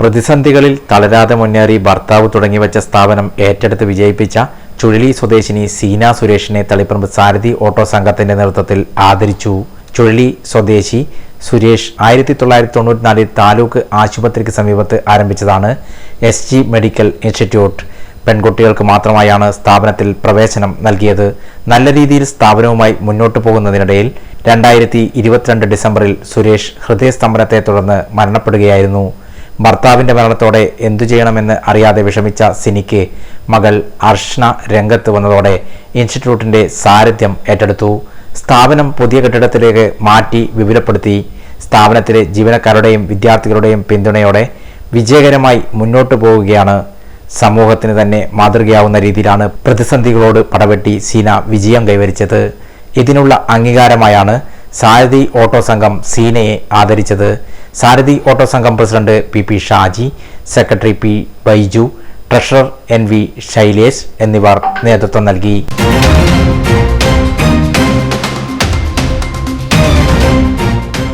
പ്രതിസന്ധികളിൽ തളരാതെ മുന്നേറി ഭർത്താവ് തുടങ്ങിവെച്ച സ്ഥാപനം ഏറ്റെടുത്ത് വിജയിപ്പിച്ച ചുഴലി സ്വദേശിനി സീന സുരേഷിനെ തളിപ്പറമ്പ് സാരഥി ഓട്ടോ സംഘത്തിന്റെ നേതൃത്വത്തിൽ ആദരിച്ചു. ചുഴലി സ്വദേശി സുരേഷ് ആയിരത്തി തൊള്ളായിരത്തി തൊണ്ണൂറ്റിനാലിൽ താലൂക്ക് ആശുപത്രിക്ക് സമീപത്ത് ആരംഭിച്ചതാണ് എസ് ജി മെഡിക്കൽ ഇൻസ്റ്റിറ്റ്യൂട്ട്. പെൺകുട്ടികൾക്ക് മാത്രമായാണ് സ്ഥാപനത്തിൽ പ്രവേശനം നൽകിയത്. നല്ല രീതിയിൽ സ്ഥാപനവുമായി മുന്നോട്ടു പോകുന്നതിനിടയിൽ രണ്ടായിരത്തി ഇരുപത്തിരണ്ട് ഡിസംബറിൽ സുരേഷ് ഹൃദയസ്തംഭനത്തെ തുടർന്ന് മരണപ്പെടുകയായിരുന്നു. ഭർത്താവിന്റെ മരണത്തോടെ എന്തു ചെയ്യണമെന്ന് അറിയാതെ വിഷമിച്ച സിനിക്ക് മകൾ അർഷ്ണ രംഗത്ത് വന്നതോടെ ഇൻസ്റ്റിറ്റ്യൂട്ടിന്റെ സാരഥ്യം ഏറ്റെടുത്തു. സ്ഥാപനം പുതിയ കെട്ടിടത്തിലേക്ക് മാറ്റി വിപുലപ്പെടുത്തി. സ്ഥാപനത്തിലെ ജീവനക്കാരുടെയും വിദ്യാർത്ഥികളുടെയും പിന്തുണയോടെ വിജയകരമായി മുന്നോട്ട് പോവുകയാണ്. സമൂഹത്തിന് തന്നെ മാതൃകയാവുന്ന രീതിയിലാണ് പ്രതിസന്ധികളോട് പടവെട്ടി സീന വിജയം കൈവരിച്ചത്. ഇതിനുള്ള അംഗീകാരമായാണ് സാരഥി ഓട്ടോ സംഘം സീനയെ ആദരിച്ചത്. സാരഥി ഓട്ടോ സംഘം president P P Shaji secretary P Baiju treasurer N V Shailesh എന്നിവർ നേതൃത്വം നൽകി.